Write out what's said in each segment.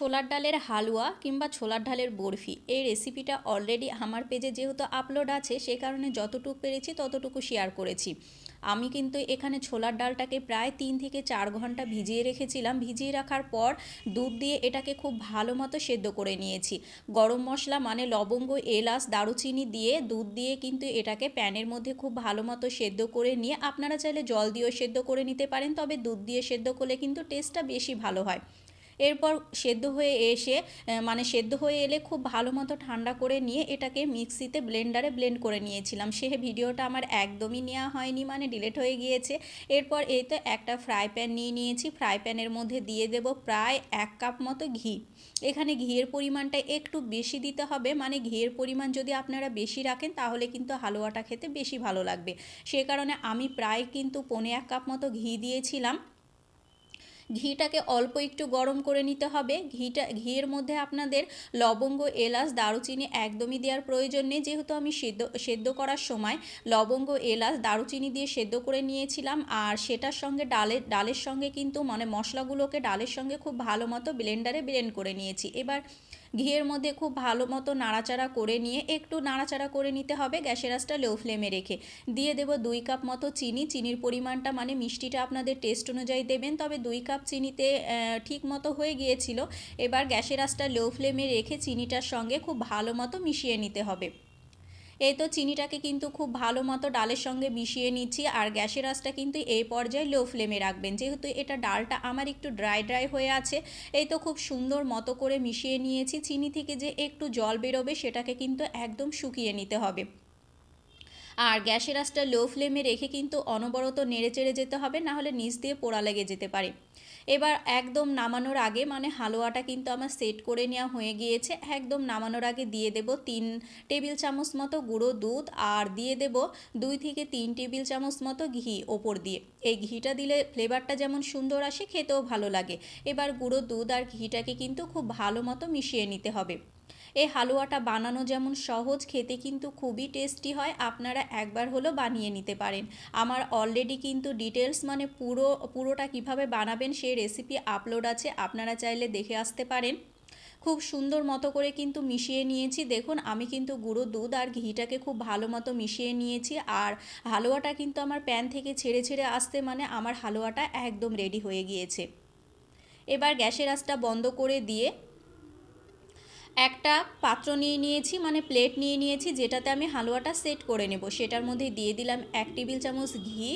ছোলার ডালের হালুয়া কিংবা ছোলার ডালের বরফি। এই রেসিপিটা অলরেডি আমার পেজে যেহেতু আপলোড আছে, সে কারণে যতটুকু পেরেছি ততটুকু শেয়ার করেছি। আমি কিন্তু এখানে ছোলার ডালটাকে প্রায় তিন থেকে চার ঘণ্টা ভিজিয়ে রেখেছিলাম। ভিজিয়ে রাখার পর দুধ দিয়ে এটাকে খুব ভালো মতো সেদ্ধ করে নিয়েছি। গরম মশলা মানে লবঙ্গ, এলাচ, দারুচিনি দিয়ে দুধ দিয়ে কিন্তু এটাকে প্যানের মধ্যে খুব ভালো মতো সেদ্ধ করে নিয়ে, আপনারা চাইলে জল দিয়েও সেদ্ধ করে নিতে পারেন, তবে দুধ দিয়ে সেদ্ধ করলে কিন্তু টেস্টটা বেশি ভালো হয়। এরপর সেদ্ধ হয়ে এসে মানে সেদ্ধ হয়ে এলে খুব ভালো মতো ঠান্ডা করে নিয়ে এটাকে মিক্সিতে ব্লেন্ডারে ব্লেন্ড করে নিয়েছিলাম। সে ভিডিওটা আমার একদমই নেওয়া হয়নি মানে ডিলেট হয়ে গিয়েছে। এরপর এই তো একটা ফ্রাই প্যান নিয়ে নিয়েছি। ফ্রাই প্যানের মধ্যে দিয়ে দেব প্রায় এক কাপ মতো ঘি। এখানে ঘিয়ের পরিমাণটা একটু বেশি দিতে হবে মানে ঘিয়ের পরিমাণ যদি আপনারা বেশি রাখেন তাহলে কিন্তু হালুয়াটা খেতে বেশি ভালো লাগবে। সে কারণে আমি প্রায় কিন্তু পনে এক কাপ মতো ঘি দিয়েছিলাম। ঘিটাকে অল্প একটু গরম করে নিতে হবে। ঘিটা, ঘিয়ের মধ্যে আপনাদের লবঙ্গ, এলাচ, দারুচিনি একদমই দেওয়ার প্রয়োজন নেই। যেহেতু আমি সেদ্ধ সেদ্ধ করার সময় লবঙ্গ, এলাচ, দারুচিনি দিয়ে সেদ্ধ করে নিয়েছিলাম। আর সেটার সঙ্গে ডালের ডালের সঙ্গে কিন্তু মানে মশলাগুলোকে ডালের সঙ্গে খুব ভালো মতো ব্লেন্ডারে ব্লেন্ড করে নিয়েছি। এবার ঘিয়ের মধ্যে খুব ভালো মতো নাড়াচাড়া করে নিয়ে একটু নাড়াচাড়া করে নিতে হবে গ্যাসের আঁচটা লো ফ্লেমে রেখে। দিয়ে দেবো দুই কাপ মতো চিনি। চিনির পরিমাণটা মানে মিষ্টিটা আপনাদের টেস্ট অনুযায়ী দেবেন, তবে দুই কাপ চিনিতে ঠিক মতো হয়ে গিয়েছিল। এবার গ্যাসের আঁচটা লো ফ্লেমে রেখে চিনিটার সঙ্গে খুব ভালো মতো মিশিয়ে নিতে হবে। এই তো চিনিটাকে কিন্তু খুব ভালো মতো ডালের সঙ্গে মিশিয়ে নিচ্ছি আর গ্যাসের আঁচটা কিন্তু এই পর্যায়ে লো ফ্লেমে রাখবেন। যেহেতু এটা ডালটা আমার একটু ড্রাই ড্রাই হয়ে আছে, এই তো খুব সুন্দর মতো করে মিশিয়ে নিয়েছি। চিনি থেকে যে একটু জল বেরোবে সেটাকে কিন্তু একদম শুকিয়ে নিতে হবে। আর গ্যাসের আঁচটা লো ফ্লেমে রেখে কিন্তু অনবরত নেড়ে চেড়ে যেতে হবে, নাহলে নিচ দিয়ে পোড়া লেগে যেতে পারে। এবার একদম নামানোর আগে মানে হালুয়াটা কিন্তু আমার সেট করে নেওয়া হয়ে গিয়েছে, একদম নামানোর আগে দিয়ে দেব তিন টেবিল চামচ মতো গুঁড়ো দুধ আর দিয়ে দেব দুই থেকে তিন টেবিল চামচ মতো ঘি ওপর দিয়ে। এই ঘিটা দিলে ফ্লেভারটা যেমন সুন্দর আসে, খেতেও ভালো লাগে। এবার গুঁড়ো দুধ আর ঘিটাকে কিন্তু খুব ভালো মতো মিশিয়ে নিতে হবে। এই হালুয়াটা বানানো যেমন সহজ, খেতে কিন্তু খুবই টেস্টি হয়, আপনারা একবার হলো বানিয়ে নিতে পারেন। আমার অলরেডি কিন্তু ডিটেলস মানে পুরো, পুরোটা কীভাবে বানাবেন সেই রেসিপি আপলোড আছে, আপনারা চাইলে দেখে আসতে পারেন। খুব সুন্দর মতো করে কিন্তু মিশিয়ে নিয়েছি, দেখুন আমি কিন্তু গুঁড়ো দুধ আর ঘিটাকে খুব ভালো মতো মিশিয়ে নিয়েছি, আর হালুয়াটা কিন্তু আমার প্যান থেকে ছেড়ে ছেড়ে আসতে মানে আমার হালুয়াটা একদম রেডি হয়ে গিয়েছে। এবার গ্যাসের আঁচটা বন্ধ করে দিয়ে একটা পাত্র নিয়ে নিয়েছি মানে প্লেট নিয়ে নিয়েছি, যেটাতে আমি হালুয়াটা সেট করে নেব। সেটার মধ্যে দিয়ে দিলাম এক টেবিল চামচ ঘি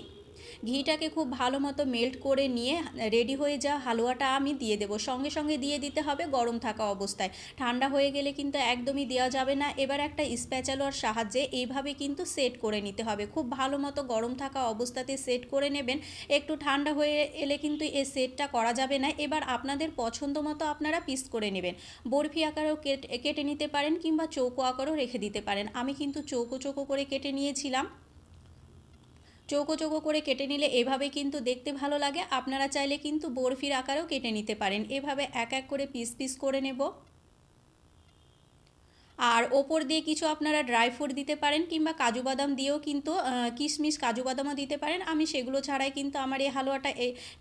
ঘিটাকে খুব ভালো মতো মেল্ট করে নিয়ে রেডি হয়ে যাওয়া হালুয়াটা আমি দিয়ে দেবো। সঙ্গে সঙ্গে দিয়ে দিতে হবে গরম থাকা অবস্থায়। ঠান্ডা হয়ে গেলে কিন্তু একদমই দেওয়া যাবে না। এবার একটা স্প্যাচালোর সাহায্যে এইভাবে কিন্তু সেট করে নিতে হবে। খুব ভালো মতো গরম থাকা অবস্থাতে সেট করে নেবেন। একটু ঠান্ডা হয়ে এলে কিন্তু এই সেটটা করা যাবে না। এবার আপনাদের পছন্দ মতো আপনারা পিস করে নেবেন। বরফি আকারেও কেটে কেটে নিতে পারেন কিংবা চৌকো আকারও রেখে দিতে পারেন। আমি কিন্তু চৌকো চৌকো করে কেটে নিয়েছিলাম। চৌকো চৌকো করে কেটে নিলে এভাবে কিন্তু দেখতে ভালো লাগে। আপনারা চাইলে কিন্তু বরফির আকারেও কেটে নিতে পারেন। এভাবে এক এক করে পিস পিস করে নেব। আর ওপর দিয়ে কিছু আপনারা ড্রাই ফ্রুট দিতে পারেন কিংবা কাজু বাদাম দিয়েও কিন্তু কিশমিশ, কাজু বাদামও দিতে পারেন। আমি সেগুলো ছাড়াই কিন্তু আমার এই হালুয়াটা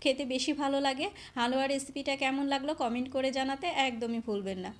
খেতে বেশি ভালো লাগে। হালুয়া রেসিপিটা কেমন লাগল কমেন্ট করে জানাতে একদমই ভুলবেন না।